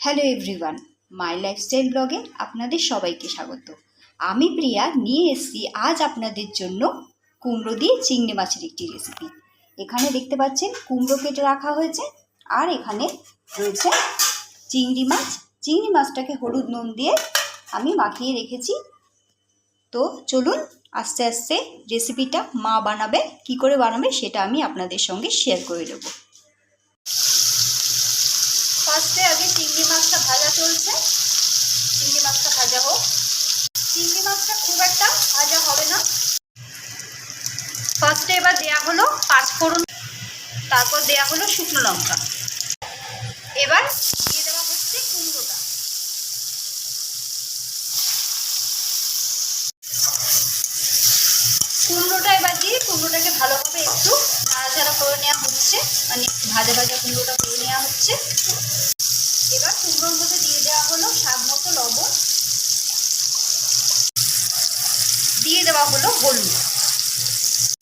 Hello everyone মাই lifestyle ব্লগে আপনাদের সবাইকে স্বাগত। আমি প্রিয়া, নিয়ে এসেছি আজ আপনাদের জন্য কুমড়ো দিয়ে চিংড়ি মাছের একটি রেসিপি এখানে দেখতে পাচ্ছেন কুমড়ো কেটে রাখা হয়েছে আর এখানে রয়েছে চিংড়ি মাছ। চিংড়ি মাছটাকে হলুদ নুন দিয়ে আমি মাখিয়ে রেখেছি। তো চলুন আস্তে আস্তে রেসিপিটা মা বানাবে, কি করে বানাবে সেটা আমি আপনাদের সঙ্গে শেয়ার করে দেবো ফার্স্টে আগে চিংড়ি মাছটা ভাজা চলছে। চিংড়ি মাছটা ভাজা হোক। চিংড়ি মাছটা খুব একটা ভাজা হবে না। ফার্স্টে এবার দেয়া হলো পাঁচফোড়ন তারপর দেয়া হলো শুকনো লঙ্কা। এবার দিয়ে দেওয়া হচ্ছে কুমড়োটা কুমড়োটা এবার দিয়ে কুমড়োটাকে ভালোভাবে একটু নাড়াচাড়া করে নেওয়া হচ্ছে। মানে ভাজা ভাজা কুমড়োটা করে নেওয়া হচ্ছে। এবার কুমড়োর মধ্যে দিয়ে দেওয়া হলো স্বাদ মতো লবণ। দিয়ে দেওয়া হলো হলুদ।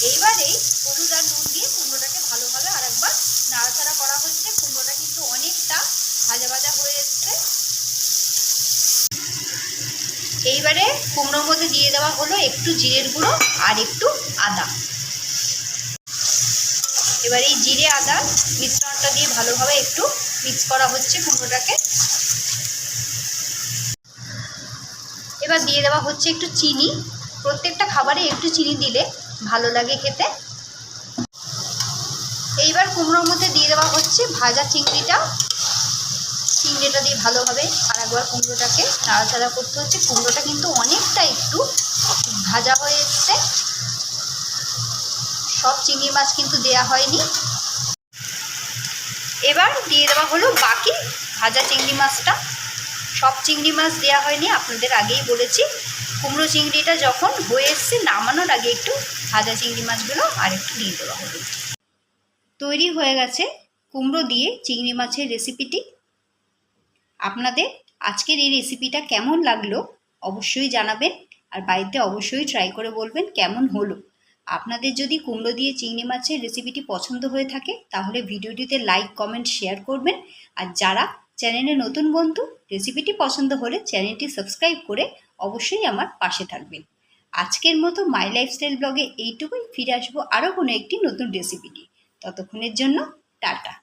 এইবারে হলুদ আর নুন দিয়ে কুমড়োটাকে ভালোভাবে আরেকবার নাড়াচাড়া করা হচ্ছে। কুমড়োটা কিন্তু অনেকটা ভাজা ভাজা হয়ে এসছে। এইবারে কুমড়োর মধ্যে দিয়ে দেওয়া হলো একটু জিরের গুঁড়ো আর একটু আদা। এবার এই জিরে, আদা মিশ্রণটা দিয়ে ভালোভাবে একটু মিক্স করা হচ্ছে কুমড়োটাকে। এবার দিয়ে দেওয়া হচ্ছে একটু চিনি। প্রত্যেকটা খাবারে একটু চিনি দিলে ভালো লাগে খেতে। এইবার কুমড়োর মধ্যে দিয়ে দেওয়া হচ্ছে ভাজা চিংড়িটা। চিংড়িটা দিয়ে ভালোভাবে আর একবার কুমড়োটাকে নাড়াচাড়া করতে হচ্ছে। কুমড়োটা কিন্তু অনেকটা একটু ভাজা হয়ে এসছে। সব চিংড়ি মাছ কিন্তু দেয়া হয়নি। এবার দিয়ে দেওয়া হলো বাকি ভাজা চিংড়ি মাছটা। সব চিংড়ি মাছ দেওয়া হয়নি, আপনাদের আগেই বলেছি। কুমড়ো চিংড়িটা যখন হয়ে এসছে নামানোর আগে একটু ভাজা চিংড়ি মাছগুলো আর একটু দিয়ে দেওয়া হলো। তৈরি হয়ে গেছে কুমড়ো দিয়ে চিংড়ি মাছের রেসিপিটি। আপনাদের আজকের এই রেসিপিটা কেমন লাগল অবশ্যই জানাবেন, আর বাড়িতে অবশ্যই ট্রাই করে বলবেন কেমন হলো। আপনাদের যদি কুমড়ো দিয়ে চিংড়ি মাছের রেসিপিটি পছন্দ হয়ে থাকে, তাহলে ভিডিওটিতে লাইক কমেন্ট শেয়ার করবেন। আর যারা চ্যানেলে নতুন বন্ধু রেসিপিটি পছন্দ হলে চ্যানেলটি সাবস্ক্রাইব করে অবশ্যই আমার পাশে থাকবেন। আজকের মতো মাই লাইফস্টাইল ব্লগে এইটুকুই, ফিরে আসব আরও কোনো একটি নতুন রেসিপিটি ততক্ষণের জন্য টাটা।